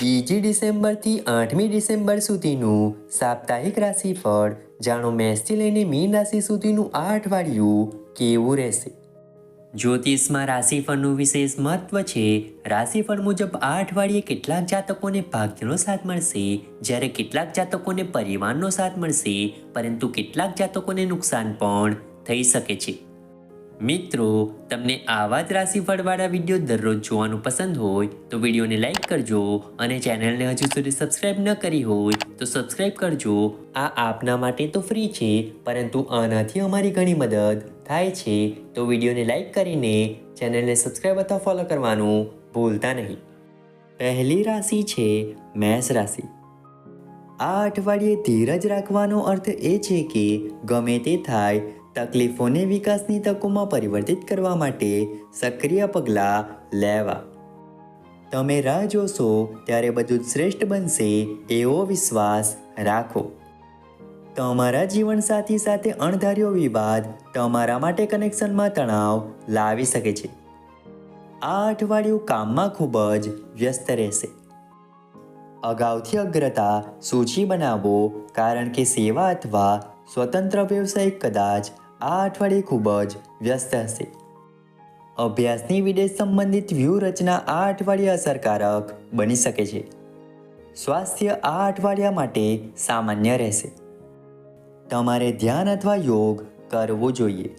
બીજી ડિસેમ્બરથી આઠમી ડિસેમ્બર સુધીનું સાપ્તાહિક રાશિફળ. જાણો મેષથી લઈને મીન રાશિ સુધીનું આ અઠવાડિયું કેવું રહેશે? જ્યોતિષમાં રાશિફળનું વિશેષ મહત્વ છે. રાશિફળ મુજબ આ અઠવાડિયે કેટલાક જાતકોને ભાગ્યનો સાથ મળશે, જ્યારે કેટલાક જાતકોને પરિવારનો સાથ મળશે, પરંતુ કેટલાક જાતકોને નુકસાન પણ થઈ શકે છે. મિત્રો, તમને આવા જ રાશિફળવાળા વીડિયો દરરોજ જોવાનું પસંદ હોય તો વિડીયોને લાઈક કરજો અને ચેનલને હજુ સુધી સબસ્ક્રાઇબ ન કરી હોય તો સબસ્ક્રાઇબ કરજો. આ આપના માટે તો ફ્રી છે, પરંતુ આનાથી અમારી ઘણી મદદ થાય છે. તો વિડીયોને લાઈક કરીને ચેનલને સબસ્ક્રાઇબ અથવા ફોલો કરવાનું ભૂલતા નહીં. પહેલી રાશિ છે મેષ રાશિ. આ અઠવાડિયે ધીરજ રાખવાનો અર્થ એ છે કે ગમે તે થાય તકલીફોને વિકાસની તકોમાં પરિવર્તિત કરવા માટે સક્રિય પગલાં લેવા. તમે રાહ જોશો ત્યારે બધું શ્રેષ્ઠ બનશે એવો વિશ્વાસ રાખો. તમારા જીવનસાથી સાથે અણધાર્યો વિવાદ તમારા માટે કનેક્શનમાં તણાવ લાવી શકે છે. આ અઠવાડિયું કામમાં ખૂબ જ વ્યસ્ત રહેશે. અગાઉથી અગ્રતા સૂચિ બનાવો કારણ કે સેવા અથવા સ્વતંત્ર વ્યવસાય કદાચ આ અઠવાડિયે ખૂબ જ વ્યસ્ત હશે. અભ્યાસની વિદેશ સંબંધિત વ્યૂહરચના આ અઠવાડિયે અસરકારક બની શકે છે. સ્વાસ્થ્ય આ અઠવાડિયા માટે સામાન્ય રહેશે. તમારે ધ્યાન અથવા યોગ કરવું જોઈએ.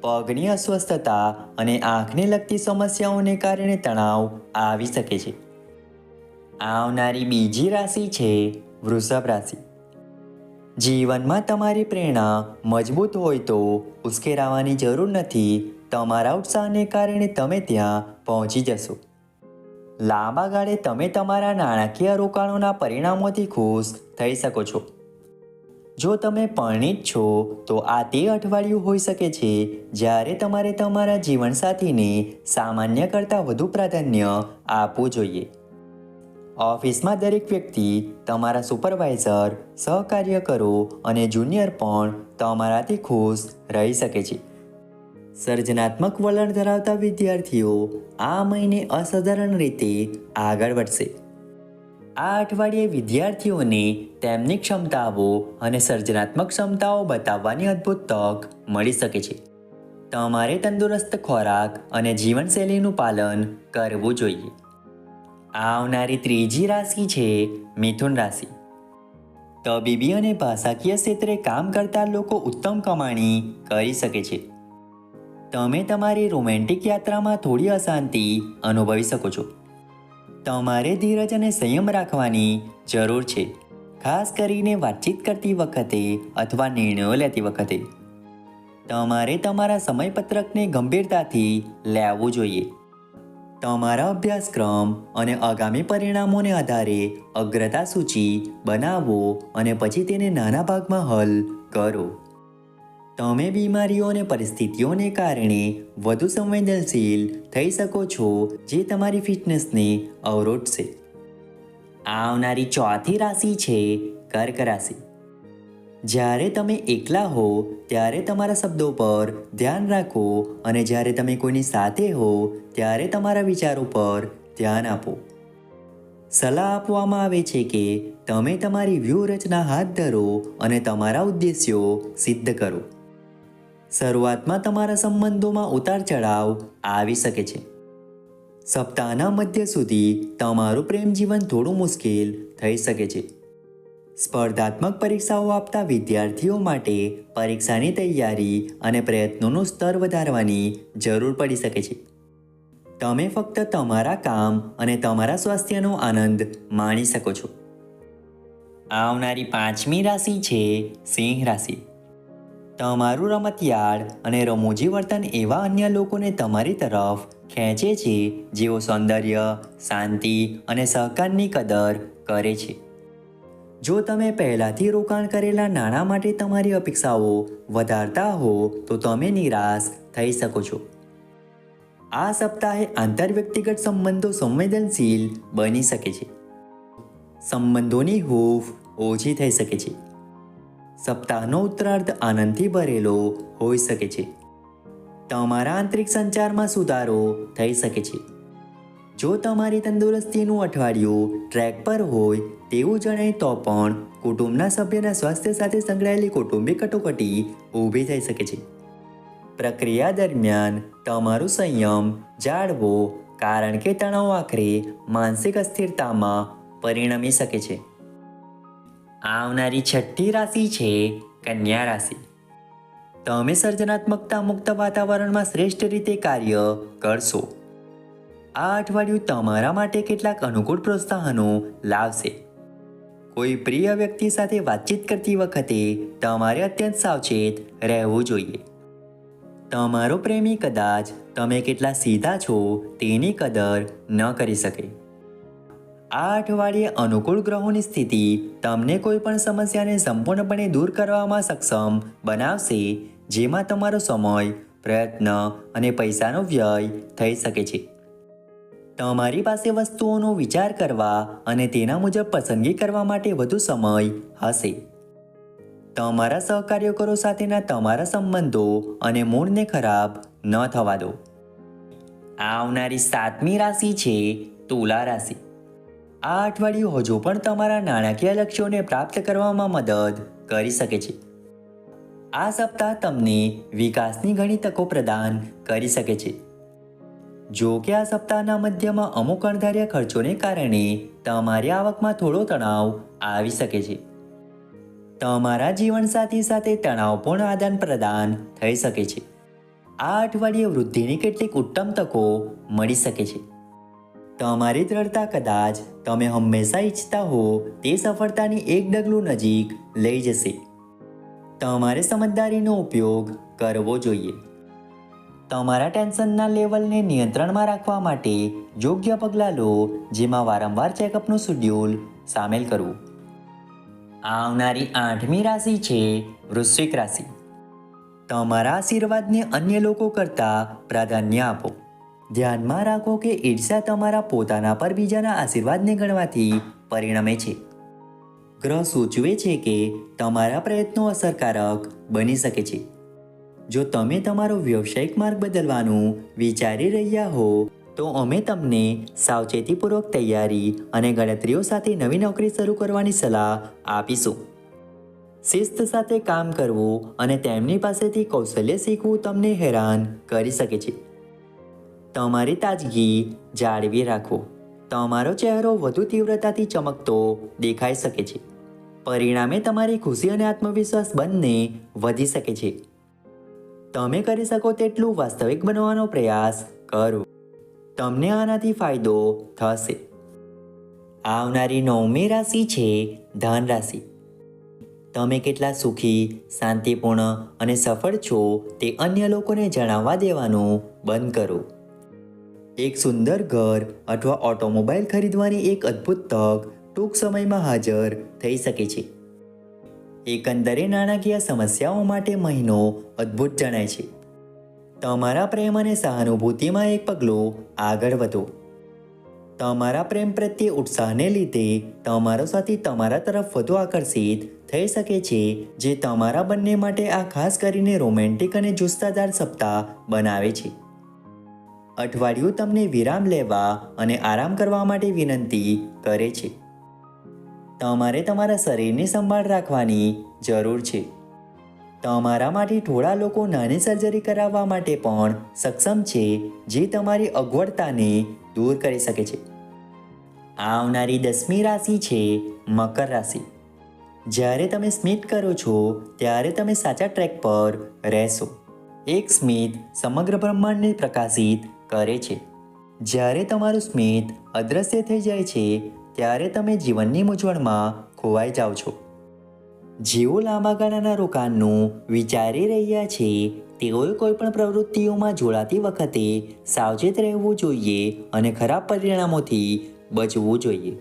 પગની અસ્વસ્થતા અને આંખને લગતી સમસ્યાઓને કારણે તણાવ આવી શકે છે. આવનારી બીજી રાશિ છે વૃષભ રાશિ. જીવનમાં તમારી પ્રેરણા મજબૂત હોય તો ઉશ્કેરાવાની જરૂર નથી. તમારા ઉત્સાહને કારણે તમે ત્યાં પહોંચી જશો. લાંબા ગાળે તમે તમારા નાણાકીય રોકાણોના પરિણામોથી ખુશ થઈ શકો છો. જો તમે પરણિત છો, તો આ તે અઠવાડિયું હોઈ શકે છે જ્યારે તમારે તમારા જીવનસાથીને સામાન્ય કરતાં વધુ પ્રાધાન્ય આપવું જોઈએ. ઓફિસમાં દરેક વ્યક્તિ તમારા સુપરવાઇઝર સહકાર્યકરો અને જુનિયર પણ તમારાથી ખુશ રહી શકે છે. સર્જનાત્મક વલણ ધરાવતા વિદ્યાર્થીઓ આ મહિને અસાધારણ રીતે આગળ વધશે. આ અઠવાડિયે વિદ્યાર્થીઓને તેમની ક્ષમતાઓ અને સર્જનાત્મક ક્ષમતાઓ બતાવવાની અદ્ભુત તક મળી શકે છે. તમારે તંદુરસ્ત ખોરાક અને જીવનશૈલીનું પાલન કરવું જોઈએ. આવનારી ત્રીજી રાશિ છે મિથુન રાશિ. તબીબી અને ભાષાકીય ક્ષેત્રે કામ કરતા લોકો ઉત્તમ કમાણી કરી શકે છે. તમે તમારી રોમેન્ટિક યાત્રામાં થોડી અશાંતિ અનુભવી શકો છો. તમારે ધીરજ અને સંયમ રાખવાની જરૂર છે. ખાસ કરીને વાતચીત કરતી વખતે અથવા નિર્ણયો લેતી વખતે. તમારે તમારા સમયપત્રકને ગંભીરતાથી લેવું જોઈએ. તમારા અભ્યાસક્રમ અને આગામી પરિણામોને આધારે અગ્રતા સૂચિ બનાવો અને પછી તેને નાના ભાગમાં હલ કરો. તમે બીમારીઓ અને પરિસ્થિતિઓને કારણે વધુ સંવેદનશીલ થઈ શકો છો જે તમારી ફિટનેસને અવરોધશે. આવનારી ચોથી રાશિ છે કર્ક રાશિ. જ્યારે તમે એકલા હો, ત્યારે તમારા શબ્દો પર ધ્યાન રાખો અને જ્યારે તમે કોઈની સાથે હો, ત્યારે તમારા વિચારો પર ધ્યાન આપો. સલાહ આપવામાં આવે છે કે તમે તમારી વ્યૂહરચના હાથ ધરો અને તમારા ઉદ્દેશ્યો સિદ્ધ કરો. શરૂઆતમાં તમારા સંબંધોમાં ઉતાર ચઢાવ આવી શકે છે. સપ્તાહના મધ્ય સુધી તમારું પ્રેમ જીવન થોડું મુશ્કેલ થઈ શકે છે. સ્પર્ધાત્મક પરીક્ષાઓ આપતા વિદ્યાર્થીઓ માટે પરીક્ષાની તૈયારી અને પ્રયત્નોનું સ્તર વધારવાની જરૂર પડી શકે છે. તમે ફક્ત તમારા કામ અને તમારા સ્વાસ્થ્યનો આનંદ માણી શકો છો. આવનારી પાંચમી રાશિ છે સિંહ રાશિ. તમારું રમતિયાળ અને રમૂજી વર્તન એવા અન્ય લોકોને તમારી તરફ ખેંચે છે જેઓ સૌંદર્ય, શાંતિ અને સહકારની કદર કરે છે. જો તમે પહેલાંથી રોકાણ કરેલા નાણાં માટે તમારી અપેક્ષાઓ વધારતા હો, તો તમે નિરાશ થઈ શકો છો. આ સપ્તાહે આંતરવ્યક્તિગત સંબંધો સંવેદનશીલ બની શકે છે. સંબંધોની હૂફ ઓછી થઈ શકે છે. સપ્તાહનો ઉત્તરાર્ધ આનંદથી ભરેલો હોઈ શકે છે. તમારા આંતરિક સંચારમાં સુધારો થઈ શકે છે. જો તમારી તંદુરસ્તીનું અઠવાડિયું ટ્રેક પર હોય તેવું જણાય તો પણ કુટુંબના સભ્યના સ્વાસ્થ્ય સાથે સંકળાયેલી કુટુંબી કટોકટી ઊભી થઈ શકે છે. પ્રક્રિયા દરમિયાન તમારું સંયમ જાળવો કારણ કે તણાવ આખરે માનસિક અસ્થિરતામાં પરિણમી શકે છે. આવનારી છઠ્ઠી રાશિ છે કન્યા રાશિ. તમે સર્જનાત્મકતા મુક્ત વાતાવરણમાં શ્રેષ્ઠ રીતે કાર્ય કરશો. આ અઠવાડિયું તમારા માટે કેટલાક અનુકૂળ પ્રોત્સાહનો લાવશે. કોઈ પ્રિય વ્યક્તિ સાથે વાતચીત કરતી વખતે તમારે અત્યંત સાવચેત રહેવું જોઈએ. તમારો પ્રેમી કદાચ તમે કેટલા સીધા છો તેની કદર ન કરી શકે. આ અઠવાડિયે અનુકૂળ ગ્રહોની સ્થિતિ તમને કોઈ પણ સમસ્યાને સંપૂર્ણપણે દૂર કરવામાં સક્ષમ બનાવશે, જેમાં તમારો સમય, પ્રયત્ન અને પૈસાનો વ્યય થઈ શકે છે. તમારી પાસે વસ્તુઓનો વિચાર કરવા અને તેના મુજબ પસંદગી કરવા માટે વધુ સમય હશે. તમારા સહકાર્યકરો સાથેના તમારા સંબંધો અને મૂળને ખરાબ ન થવા દો. આવનારી સાતમી રાશિ છે તુલા રાશિ. આ અઠવાડિયું હજુ પણ તમારા નાણાકીય લક્ષ્યોને પ્રાપ્ત કરવામાં મદદ કરી શકે છે. આ સપ્તાહ તમને વિકાસની ઘણી તકો પ્રદાન કરી શકે છે. જો કે આ સપ્તાહના મધ્યમાં અમુક અણધાર્યા ખર્ચોને કારણે તમારી આવકમાં થોડો તણાવ આવી શકે છે. તમારા જીવનસાથી સાથે તણાવપૂર્ણ આદાન પ્રદાન થઈ શકે છે. આ અઠવાડિયે વૃદ્ધિની કેટલીક ઉત્તમ તકો મળી શકે છે. તમારી દ્રઢતા કદાચ તમે હંમેશા ઈચ્છતા હો તે સફળતાની એક ડગલું નજીક લઈ જશે. તમારે સમજદારીનો ઉપયોગ કરવો જોઈએ. તમારા ટેન્શનના લેવલને નિયંત્રણમાં રાખવા માટે યોગ્ય પગલાં લો, જેમાં વારંવાર ચેકઅપનું શેડ્યુલ સામેલ કરવું. આવનારી આઠમી રાશિ છે વૃશ્ચિક રાશિ. તમારા આશીર્વાદને અન્ય લોકો કરતાં પ્રાધાન્ય આપો. ધ્યાનમાં રાખો કે ઈર્ષ્યા તમારા પોતાના પર બીજાના આશીર્વાદને ગણવાથી પરિણમે છે. ગ્રહ સૂચવે છે કે તમારા પ્રયત્નો અસરકારક બની શકે છે. જો તમે તમારો વ્યવસાયિક માર્ગ બદલવાનું વિચારી રહ્યા હો, તો અમે તમને સાવચેતીપૂર્વક તૈયારી અને ગણતરીઓ સાથે નવી નોકરી શરૂ કરવાની સલાહ આપીશું. શિસ્ત સાથે કામ કરવું અને તેમની પાસેથી કૌશલ્ય શીખવું તમને હેરાન કરી શકે છે. તમારી તાજગી જાળવી રાખો. તમારો ચહેરો વધુ તીવ્રતાથી ચમકતો દેખાઈ શકે છે. પરિણામે તમારી ખુશી અને આત્મવિશ્વાસ બંને વધી શકે છે. તમે કરી શકો તેટલું વાસ્તવિક બનવાનો પ્રયાસ કરો. તમને આનાથી ફાયદો થશે. આવનારી નવમી રાશિ છે ધન રાશિ. તમે કેટલા સુખી, શાંતિપૂર્ણ અને સફળ છો તે અન્ય લોકોને જણાવવા દેવાનું બંધ કરો. એક સુંદર ઘર અથવા ઓટોમોબાઈલ ખરીદવાની એક અદ્ભુત તક ટૂંક સમયમાં હાજર થઈ શકે છે. એકંદરે નાણાકીય સમસ્યાઓ માટે મહિનો અદ્ભુત જણાય છે. તમારા પ્રેમ અને સહાનુભૂતિમાં એક પગલું આગળ વધો. તમારા પ્રેમ પ્રત્યે ઉત્સાહને લીધે તમારો સાથી તમારા તરફ વધુ આકર્ષિત થઈ શકે છે, જે તમારા બંને માટે આ ખાસ કરીને રોમેન્ટિક અને જુસ્સાદાર સપ્તાહ બનાવે છે. અઠવાડિયું તમને વિરામ લેવા અને આરામ કરવા માટે વિનંતી કરે છે. તમારે તમારા શરીરની સંભાળ રાખવાની જરૂર છે. તમારામાંથી થોડા લોકો નાની સર્જરી કરાવવા માટે પણ સક્ષમ છે, જે તમારી અગવડતાને દૂર કરી શકે છે. આવનારી દસમી રાશિ છે મકર રાશિ. જ્યારે તમે સ્મિત કરો છો, ત્યારે તમે સાચા ટ્રેક પર રહેશો. એક સ્મિત સમગ્ર બ્રહ્માંડને પ્રકાશિત કરે છે. જ્યારે તમારું સ્મિત અદ્રશ્ય થઈ જાય છે ત્યારે તમે જીવનની મૂંઝવણમાં ખોવાઈ જાઓ છો. જેઓ લાંબા ગાળાના રોકાણનું વિચારી રહ્યા છે, તેઓએ કોઈપણ પ્રવૃત્તિઓમાં જોડાતી વખતે સાવચેત રહેવું જોઈએ અને ખરાબ પરિણામોથી બચવું જોઈએ.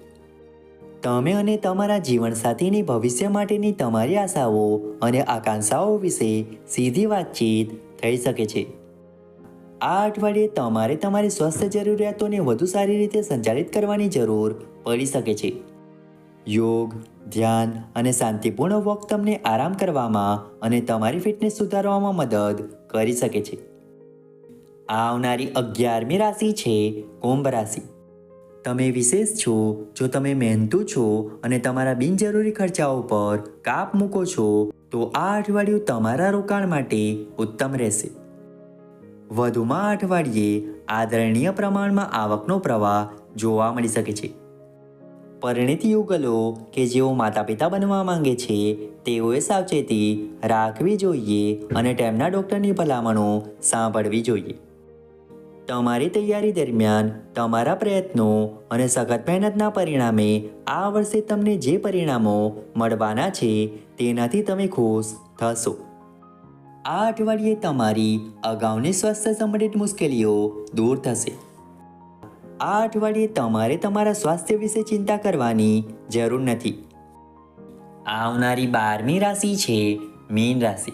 તમે અને તમારા જીવનસાથીની ભવિષ્ય માટેની તમારી આશાઓ અને આકાંક્ષાઓ વિશે સીધી વાતચીત થઈ શકે છે. આ અઠવાડિયે તમારે તમારી સ્વાસ્થ્ય જરૂરિયાતોને વધુ સારી રીતે સંચાલિત કરવાની જરૂર પડી શકે છે. યોગ, ધ્યાન અને શાંતિપૂર્ણ વોક તમને આરામ કરવામાં અને તમારી ફિટનેસ સુધારવામાં મદદ કરી શકે છે. આવનારી અગિયારમી રાશિ છે કુંભ રાશિ. તમે વિશેષ છો, જો તમે મહેનતુ છો અને તમારા બિનજરૂરી ખર્ચાઓ પર કાપ મૂકો છો, તો આ અઠવાડિયું તમારા રોકાણ માટે ઉત્તમ રહેશે. વધુમાં અઠવાડિયે આદરણીય પ્રમાણમાં આવકનો પ્રવાહ જોવા મળી શકે છે. પરિણિત યુગલો કે જેઓ માતા પિતા બનવા માંગે છે, તેઓએ સાવચેતી રાખવી જોઈએ અને તેમના ડૉક્ટરની ભલામણો સાંભળવી જોઈએ. તમારી તૈયારી દરમિયાન તમારા પ્રયત્નો અને સખત મહેનતના પરિણામે આ વર્ષે તમને જે પરિણામો મળવાના છે, તેનાથી તમે ખુશ થશો. આ અઠવાડિયે તમારી અગાઉની સ્વાસ્થ્ય સંબંધિત મુશ્કેલીઓ દૂર થશે. આ અઠવાડિયે તમારે તમારા સ્વાસ્થ્ય વિશે ચિંતા કરવાની જરૂર નથી. આવનારી બારમી રાશિ છે મીન રાશિ.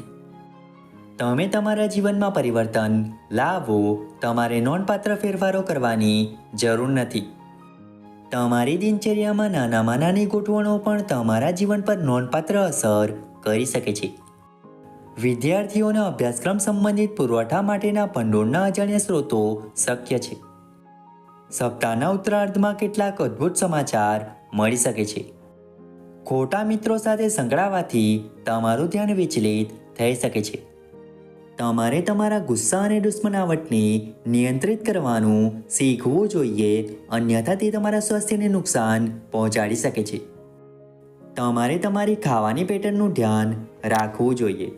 તમે તમારા જીવનમાં પરિવર્તન લાવો, તમારે નોંધપાત્ર ફેરફારો કરવાની જરૂર નથી. તમારી દિનચર્યામાં નાનામાં નાની ગોઠવણો પણ તમારા જીવન પર નોંધપાત્ર અસર કરી શકે છે. વિદ્યાર્થીઓના અભ્યાસક્રમ સંબંધિત પુરવઠા માટેના ભંડોળના અજાણ્યા સ્ત્રોતો શક્ય છે. સપ્તાહના ઉત્તરાર્ધમાં કેટલાક અદ્ભુત સમાચાર મળી શકે છે. ખોટા મિત્રો સાથે સંકળાવાથી તમારું ધ્યાન વિચલિત થઈ શકે છે. તમારે તમારા ગુસ્સા અને દુશ્મનાવટને નિયંત્રિત કરવાનું શીખવું જોઈએ, અન્યથા તે તમારા સ્વાસ્થ્યને નુકસાન પહોંચાડી શકે છે. તમારે તમારી ખાવાની પેટર્નનું ધ્યાન રાખવું જોઈએ.